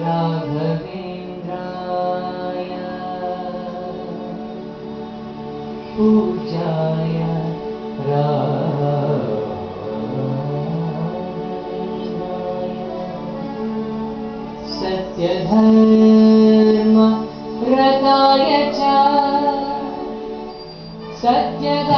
राघवेन्द्राय पूजाय सत्यधर्म रताय च। सत्यधर्मरताय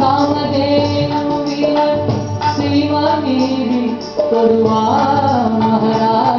कामदेवी श्रीमदेवी करुवा